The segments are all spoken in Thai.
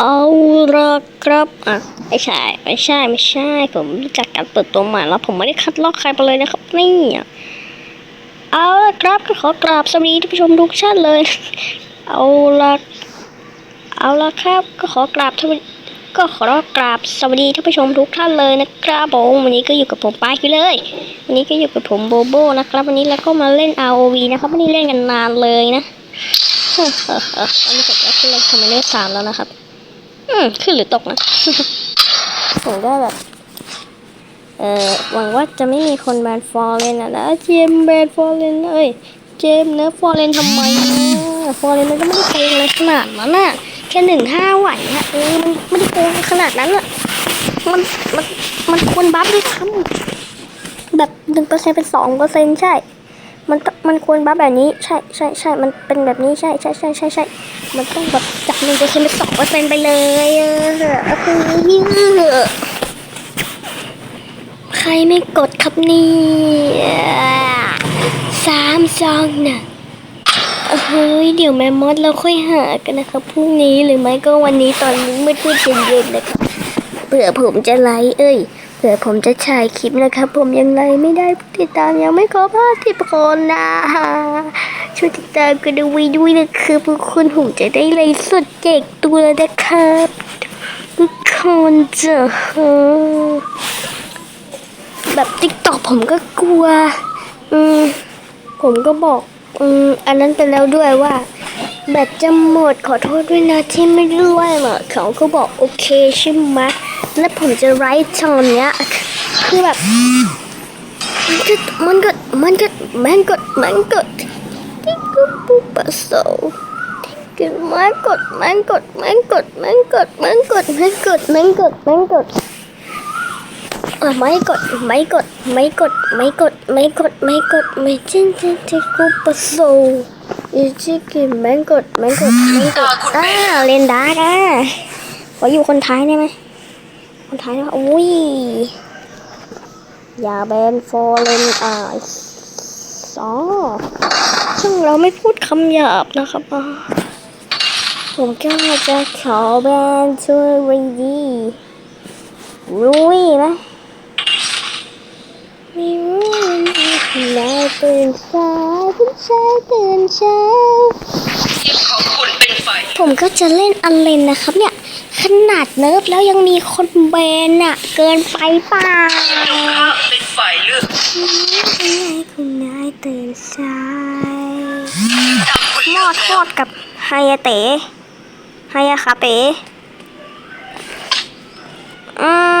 เอาละครับอะไม่ใช่ไม่ใช่ไม่ใช่ ผมรู้จักการเปิดตัวใหม่แล้ว ผมไม่ได้คัดลอกใครไปเลยนะครับนี่เอาละครับก็ขอกราบสวัสดีท่านผู้ชมทุกท่านเลย เอาละเอาละครับ ก็ขอกราบท่านก็ขอกราบสวัสดีท่านผู้ชมทุกท่านเลยนะครับผมวันนี้ก็อยู่กับผมป้าคิเลย วันนี้ก็อยู่กับผมโบโบนะครับ วันนี้เราก็มาเล่น ROV นะครับไม่ได้เล่นกันนานเลยนะตอนนี้ผมก็ขึ้นเลนคอมเมนต์สามแล้วนะครับ อืมขึ้นหรือตกนะผมก็แบบ เอ่อหวังว่าจะไม่มีคนแบนฟอร์เรนอะนะเจมแบนฟอร์เรนเอ้ยเจมเนื้อฟอร์เรนทำไมนะฟอร์เรนมันก็ไม่ได้โกงอะไรขนาดนั้นน่ะแค่หนึ่งห้าไหวฮะเออมันไม่ได้โกงขนาดนั้นอะมันมันมันควรบัฟด้วยซ้ำแบบหนึ่งเปอร์เซ็นเป็นสองเปอร์เซ็นใช่ มันมันควรบัฟแบบนี้ใช่ใช่ใช่มันเป็นแบบนี้ใช่ใช่ใช่ใช่ใช่มันต้องแบบจากหนึ่งเปอร์เซ็นเป็นสองเปอร์เซ็นไปเลยเออคือเยอะใครไม่กดครับนี่สามสองหนึ่งเฮ้ยเดี๋ยวแม่มดเราค่อยหากันนะครับพรุ่งนี้หรือไม่ก็วันนี้ตอนนี้มืดๆเย็นๆนะครับเผื่อผมจะไลฟ์เอ้ย เผื่อผมจะถ่ายคลิปนะครับ ผมยังไลฟ์ไม่ได้ติดตามยังไม่ครบห้าสิบคนนะช่วยติดตามกันด้วยด้วยนะครับทุกคนผมจะได้ไลฟ์สดแจกตัวนะครับทุกคนจะแบบติ๊กตอกผมก็กลัว อืมผมก็บอก อืมอันนั้นไปแล้วด้วยว่า แบตจะหมดขอโทษด้วยนะที่ไม่ได้ไล่มาเขาก็บอกโอเคใช่ไหมแล้วผมจะไลฟ์ตอนเนี้ยคือแบบมันก็มันก็มันก็มันก็มันก็ที่กูปุ๊บปะโซกินมันกดมันกดมันกดมันกดมันกดมันกดมันกดมันกด เออไม่กดไม่กดไม่กดไม่กดไม่กดไม่กดไม่จริงจริงที่กูปะโซอีจิกินมันกดมันกดมันกดอ้าวเล่นดาร์กอะขออยู่คนท้ายได้ไหมคนท้ายนะอุ้ยอย่าแบนฟอร์เรนอ่าสอซึ่งเราไม่พูดคำหยาบนะครับอ่าผมก็จะขอแบนช่วยวีดีรู้ไหมไม่รู้นายตื่นสายคุณชายตื่นเช้าทีมของคุณเป็นฝ่ายผมก็จะเล่นอันเลนนะครับเนี่ย ขนาดเนิร์ฟแล้วยังมีคนแบนอะเกินไปเปล่าตรงข้ามเป็นฝ่ายเลือกคุณนายตื่นสายตามคุณหเลืม้ออกทแล้อวดกับไฮยาเตะไฮยาคาเตะอืม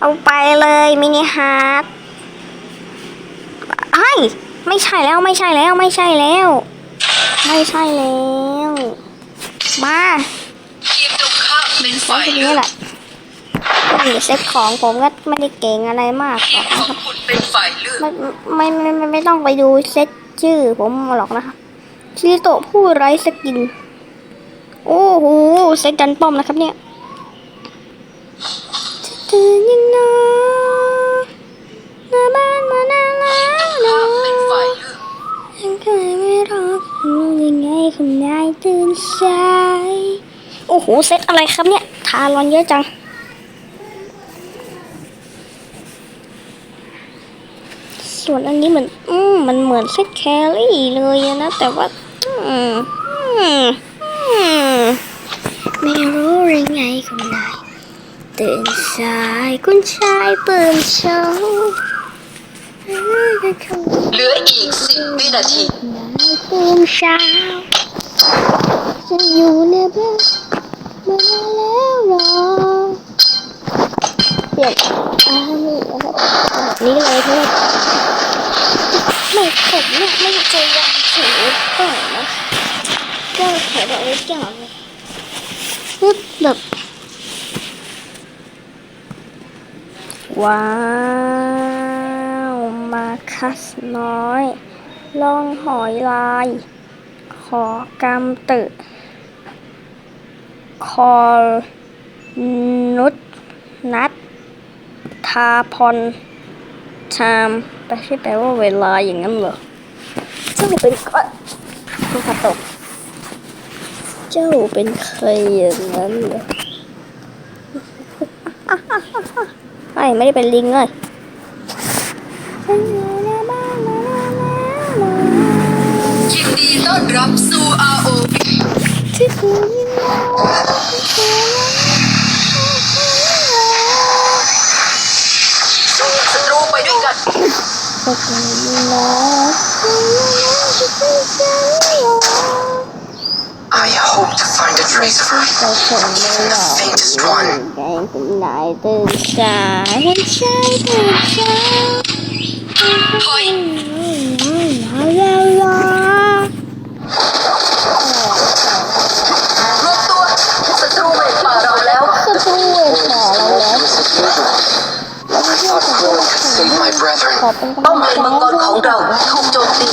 เอาไปเลยมินิฮาร์ดเฮ้ยไม่ใช่แล้วไม่ใช่แล้วไม่ใช่แล้ว ไม่ใช่แล้ว มาทีมตรงข้ามเป็นใช้ฝ่ายทีเลืนี้อกแหละนี่เซ็ตของผมก็ไม่ได้เก่งอะไรมากหรอกขนะองครับคุณเป็นฝ่ายเลือกไม่ไม่ไม่ไม่ไม่ต้องไปดูเซ็ตชื่อผมหรอกนะครับชิโตะผู้ไร้สกิน โอ้โหเซ็ตดันป้อมนะครับเนี่ยจะ ตื่นยังนะหน้าบ้านมาหน้าแล้วเนายเลือกยังเคยไม่รู้รู้ยังไงคุณนายตื่นสายโอ้โหเซตอะไรครับเนี่ยทารอนเยอะจังส่วนอันนี้เหมือนอืมมันเหมือนเซตแครี่เลยนะ แต่ว่า อืม อืม อืม ไม่รู้ยังไงคุณนาย ตื่นสายคุณชายเปิดโชว์นาเหลืออีกสิบวินาทีตื่นเช้าจะอยู่ในบ้านมาแล้วหรอเปลี่ยนอ่านี่นะครับนี้เลยเพื่อนไม่ผมเนี่ยไม่จะวางถือก่อนนะก็แถวแบบนี้ก่อนเลยปึ๊บแบบ ว้าว มาคัสน้อยลองหอยลาย ขอกำตึคอนุษนัดทาพรชามแปลที่แปลว่าเวลาอย่างนั้นเหรอซึ่งเป็นก็ตัวกระตก เจ้าเป็นใครอย่างนั้นเหรอ ไม่ไม่ได้เป็นลิงเลยยินดีต้อนรับสู่ ROV ที่คุณสู้ศัตรูไปด้วยกันก็คือนะ I hope to find a trace of her. เราคงไม่หลอก faintest แก one. งเป็นนายตื่นสายให้ใช่ตื่นสายถอยลาลาลารวมตัวศัตรูเวทป่าเราแล้ว ก็ต้เวทขอเราแล้ว I thought Chloe could save my brethren. ขอเป็นป้อมเลนมังกรของเราถูกโจมตี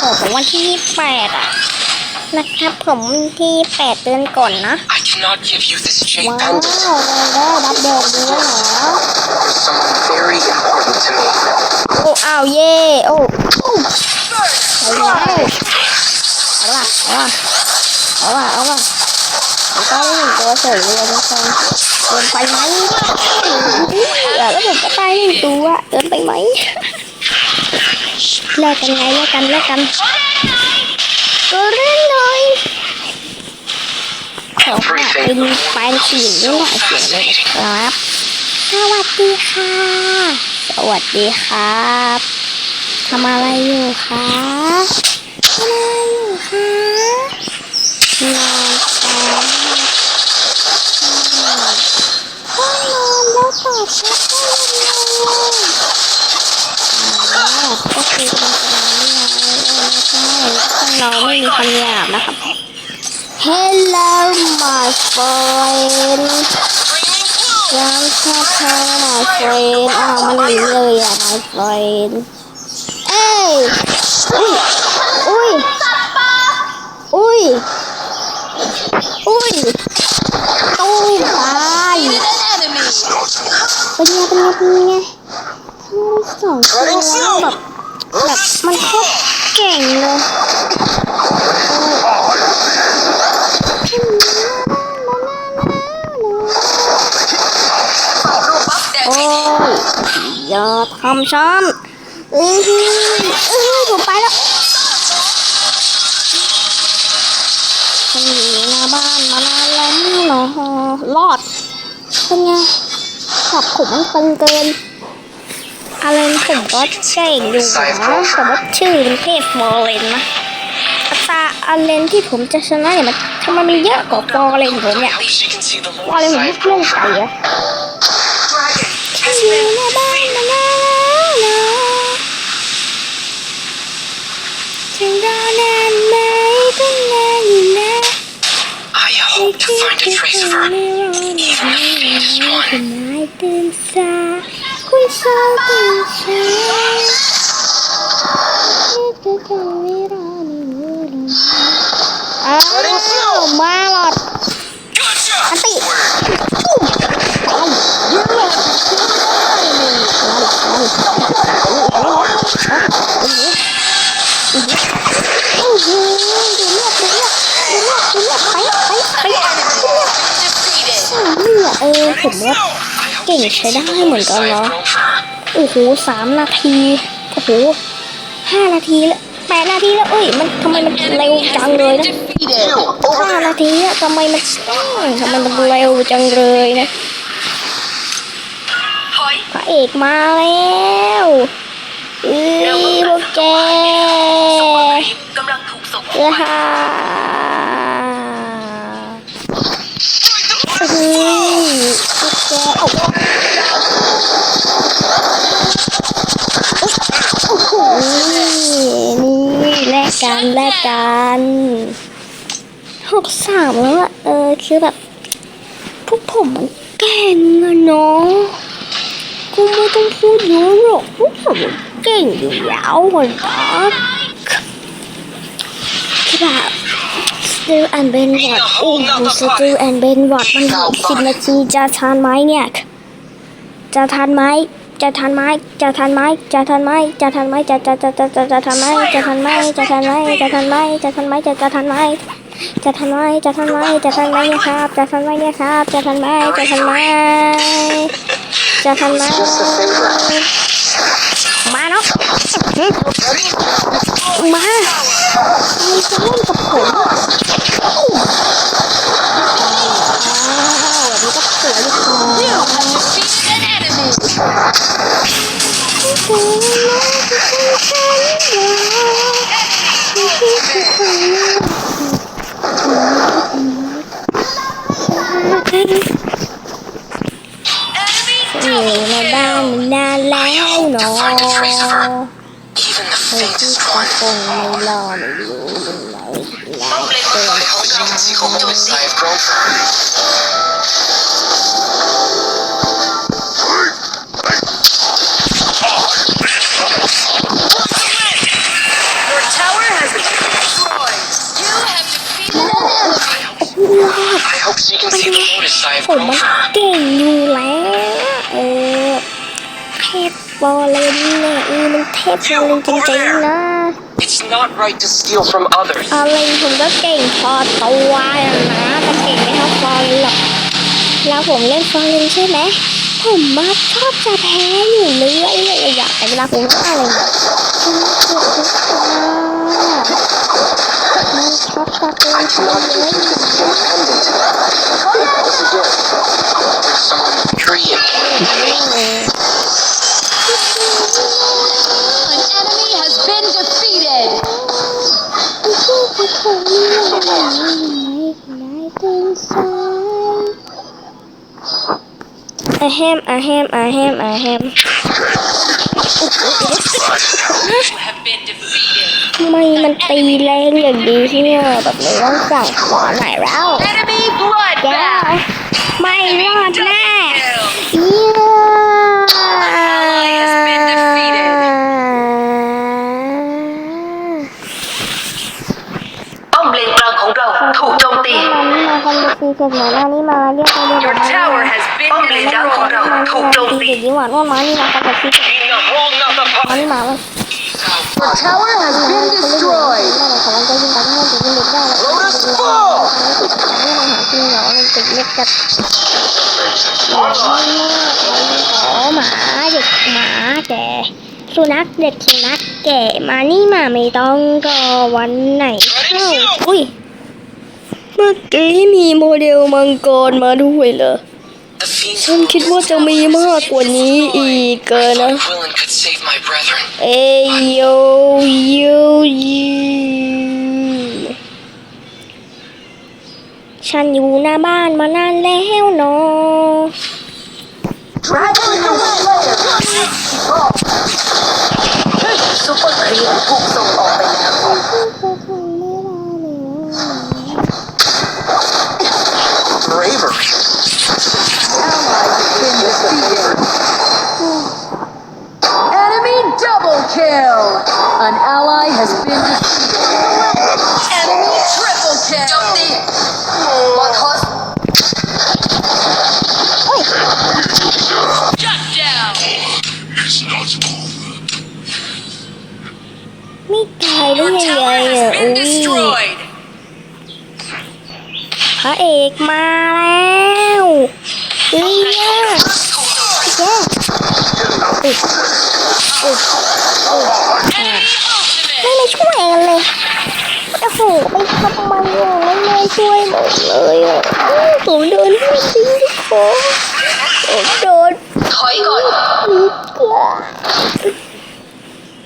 ขอเป็นวันที่แปดอะ นะครับผมที่แปดเดือนก่อนนะ I cannot give you this jade ว้าว pendant. เราได้รับแดงด้วยเหรอ There's someone very important to me. โอ้อ้าวเย่โอ้โอ้เอาละเอาละเอาละเอาละเอาละผมก็ได้หนึ่งตัวเฉยเลยทุกคนเกินไปไหมเออแล้วผมก็ตายหนึ่งตัวเกินไปไหม แลกกันไงแลกกันแลกกันก็เล่นเลยขอฝากเป็นแฟนสีด้วยหน่อยเสียเลยครับ สวัสดีค่ะ สวัสดีครับทำอะไรอยู่คะทำอะไรอยู่คะนอนค่ะห้องนอนแล้วตอบชัดได้ยังไงอ๋อก็คือเป็นกระดานนี่ไงไม่ใช่ห้อง เราไม่มีคำหยาบนะครับ Hello my friend ยังชอบเธอ my friend อ้าวมันหนีเลยอะ my friend เอ้ยอุ้ยอุ้ยอุ้ยอุ้ยตู้มตายเป็นไงเป็นไงเป็นไงทั้งสองตัวแบบแบบมันโคตร เก่งเลยโอ้ยอย่าทำฉันอือหืออือหือผมไปแล้วฉันอยู่หน้าบ้านมานานแล้วเนาะรอดเป็นไงขับผมมันตึงเกิน อะไรผมก็เก่งอยู่นะแต่ว่าชื่อมันเทพฟอร์เรนนะอัตราอันเลนที่ผมจะชนะเนี่ยมันทำไมมันเยอะกว่าฟอเรนผมเนี่ย She can see the ฟอเรนผมไม่เล่นไปอะ Dragon อยู่ในบ้านมานานแล้วถึงรอนานไหมก็นานอยู่นะ I hope to find a trace of her. Even the faintest one. ตื่นสาย คุณเศร้าตื่นเช้าจะจำไม่รอในมือเราอ้าวมาหลอดอันติตุ้มเอาเยอะเลยโอ้โหดูเลือดดูเลือดดูเลือดดูเลือด เนี่ยเออผมว่าเก่งใช้ได้เหมือนกัน I เนาะ have grown for her. โอ้โหสามนาที โอ้โหห้านาทีแล้วแปดนาทีแล้วเอ้ย มันทำไมมันเร็วจังเลยนะ defeated ห้านาทีอะทำไมมันทำไมมันเร็วจังเลยนะถอยพระเอกมาแล้วเอ้ยพวกแกกำลังถูกส่งเออฮ่าเฮ้ยพว กแกเอ้าโอ้โหนี่แลกกันแลกกันหกสามแล้วอะเออคือแบบ พวกผมมันเก่งอะเนาะกูไม่ต้องพูดเยอะหรอกพวกผมเก่งอยู่แล้วอะนะคือแบบ ติลแอนเบนวอดโอ้โหสติลแอนเบนวอดมันสิบนาทีจะทานไหมเนี่ย จะทานไหมจะทันไหมจะทันไหมจะทันไหมจะทันไหมจะจะจะจะจะจะทันไหมจะทันไหมจะทันไหมจะทันไหมจะทันไหมจะจะทันไหมจะทันไหมจะทันไหมจะทันไหมเนี่ยครับ จะทันไหมเนี่ยครับ จะทันไหมจะทันไหมจะทันไหม Just a favor. มาเนาะ มามันจะเล่นกับผมอ้าวแบบนี้ก็สวยอยู่ค่ะ ไม่รอไม่รู้ไม่ไหนไหน I hope you can see how much I have grown for her. Your tower has been destroyed. You have defeated an enemy. I hope she can see the notice I have ผม grown มัน for her. เก่งอยู่แล้ว เออเทพบ อลเลยเนี่ยเออมันเทพบอลเลยจริงๆนะ It's not right to steal from others. อะไรผมก็เก่งพอตัวอะนะแต่เก่งไม่เท่าฟอลหรอกแล้วผมเล่นฟอลเลนใช่ไหมผมมักชอบจะแพ้อยู่เรื่อยเลยอยากแต่เวลาผมก็อะไรเนี่ยผมเกิดทุกตัวมันชอบจะเป็น I do not think แฮมอาแฮมอาแฮมอาแฮม You have been defeated. ทำไมมันตีแรงอย่างดีเนี่ยแบบนี้ต้องสั่งขอหน่อยแล้ว Enemy แก bloodbath. ไม่รอดแน่ Kill. เยี่ย ally has been defeated. ป้อมเลนกลางของเราถูกโจมตี มานี่มาคนดูซีเกิดหนาหน้านี่มาเรียกไปเรียก Your มา tower has been ป้อมเลนกลางของ destroyed. เรา ถูกโจมตีที่หวานว่ามานี่มาคนดูซีเกิด In a whole nother มานี่มาเลย Your tower has been destroyed. เขาจะยิงกันให้จะยิงเด็กได้แล้ว Lotus Ball! ไม่มาหาจริงเหรอมันติดเล็กจัดขอหมาเด็กหมาแก่สุนัขเด็กสุนัขแก่มานี่มาไม่ต้องรอวันไหนเข้าอุ้ยเมื่อกี้มีโมเดลมังกรมาด้วยเหรอ ฉันคิดว่าจะมีมากกว่านี้อีกเกินนะ Quillen could save my brethren. เอ้ยโยโยยูฉันอยู่หน้าบ้านมานานแล้วเนาะซุปเปอร์ครีปถูกส่งออกไปแล้ว อุ๊ยอุ๊ยอุ๊ยไม่ไม่ช่วยกันเลยโอ้โหไปทำไมอะไม่ไม่ช่วยหมดเลยอะผมโดนผู้ทิ้งทุกคนผมโดนถอยก่อนผีกลา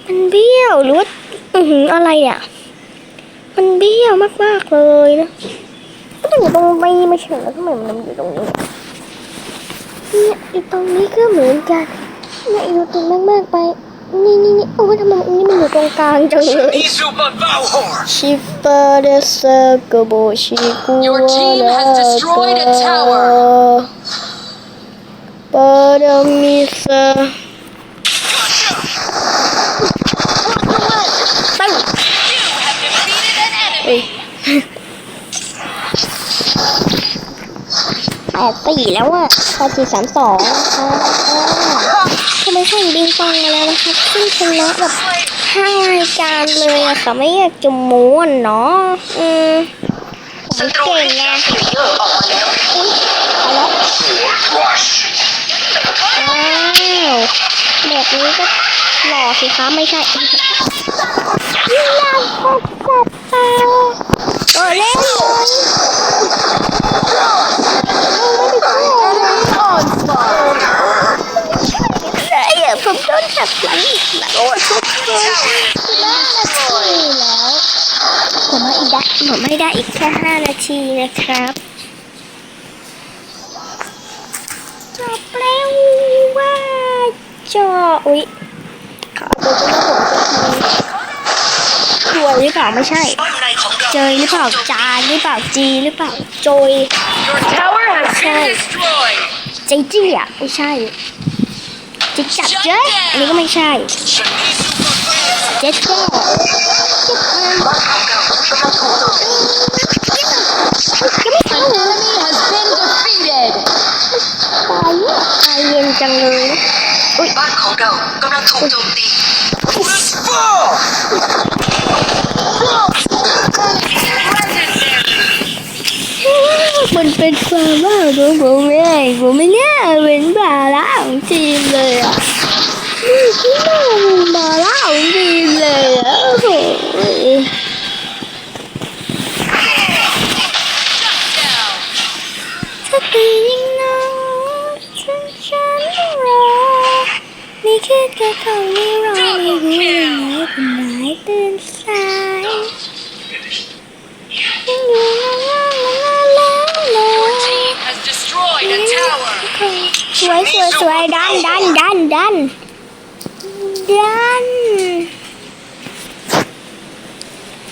มันเบี้ยวหรือว่าอือหืออะไรอะ มันเบี้ยวมากๆเลยนะก็ต้องอยู่ตรงนี้ไม่ใช่แล้วทำไมมันอยู่ตรงนี้เนี่ยอีตรงนี้ก็เหมือนกัน เนี่อยู่ตรงมากๆไป นี่นี่นี่โอ้ทำไมอันนี้มันอยู่ตรงกลางจังเลย Izuba Valhor. ชิฟเปอร์เดสกโบชิกุ Your team has destroyed a tower. ปาดามิสตึ้ง You have defeated an enemy. เอ้ยแปดสี่แล้วอะ พอนจีสามสองนะคะทำไมช่างบิงปองมาแล้วนะคะซึ่งชนะแบบห้ารายการเลยอะค่ะไม่อยากจะม้วนเนาะอืมผมเก่งเรียกไงอร์ออกมาแล้วเอาแล้วอ้าวแบบนี้ก็หล่อสิคะไม่ใช่ยิ่งยาวก็สัตว์ตาเออเล่ จับหลังอีกแล้วโอ้ยผมโดนห้านาทีแล้วผมให้อีกได้ผมให้ได้อีกแค่ห้านาทีนะครับจบแล้วว่าจออุ๊ยขอตัวจะมาผมจะทีถวยหรือเปล่าไม่ใช่ เจยหรือเปล่าจานหรือเปล่าจีหรือเปล่าโจย Your tower has been Okay. destroyed. ใจจี้อะไม่ใช่ จิกจับเจ๊อันนี้ก็ไม่ใช่ เจ๊เจ๊บ้านของเรากำลังถูกโจมตียังไม่เข้าเลย Enemy has been defeated. ตายเนี่ยตายเย็นจังเลยนะอุ๊ยบ้านของเรากำลังถูกโจมตีมันเป็นความว่าของผมเองผมไม่น่าเป็นบาร่าของทีมเลยอะ นี่ที่น่าเป็นบาร่าของทีมเลยอะโอ้โหถ้าตียิงน้องฉันฉันรอไม่คิดแค่เขาไม่รอไม่รู้ยังไงคนไหนตื่นสายยังอยู่ลาลาลาลาลา Your team has destroyed a tower. สวยสวยสวยดันดันดันดัน ดัน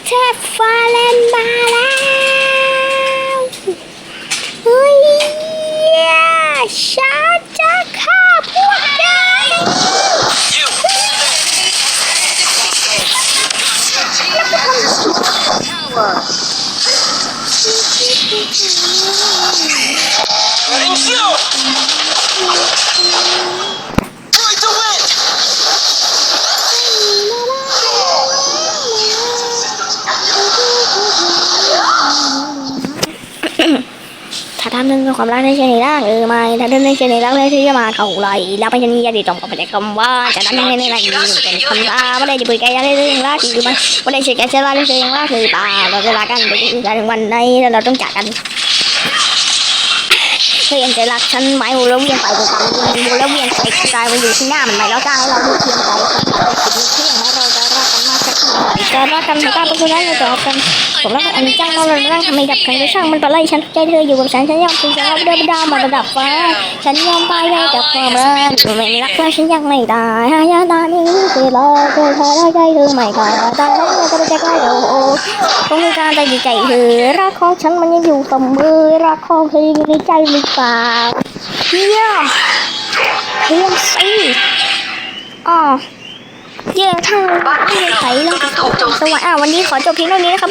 เทพฟ้าเล่นมาแล้วเฮ้ยฉันจะฆ่าพวกแกถ้าท่านนึงความรักในเชนรักเออไม่ถ้าท่านในเชนรักเลยที่จะมาเท่าไรแล้วไปชนียาดีตรงกับประเด็นคำว่าจะนั้นในในในเป็นคำตาไม่ได้จะปิดแกยังได้เรื่องรักหรือไม่ไม่ได้เชื่อแกเชื่อรักเรื่องรักหรือเปล่าเราจะรักกันไปถึงวันไหนแล้วเราต้องจากกันเพื่อนจะรักฉันไหมโมแล้วเวียนไปตามเวียนโมแล้วเวียนไปกลายมันอยู่ที่หน้ามันไหมแล้วกายเราดูเทียมใจ ทีจะรักกันถ้าเป็นคนนั้นเราจะรักกันผมรักอันนี้จังเราเลยร่างทำไมดับกันก็ช่างมันไปไล่ฉันใจเธออยู่กับฉันฉันยอมทิ้งฉันรับเดินดามาระดับฟ้าฉันยอมตายให้กับความรักไม่มีรักแล้วฉันยังไม่ตายหายาตานี้คือรอเธอเธอได้ใจเธอไม่ขอตายแล้วก็จะใกล้เราคงมีการใจใจเธอรักของฉันมันยังอยู่เสมอรักของเธออยู่ในใจหรือเปล่าเฮียเพียงสิอ๋อ เย่ทั้งบ้านขไม่องได้เราใส่แล้วกำลังถูกโจมสตีวัสดีอะวันนี้ขอจบเพียงเท่านี้นะครับ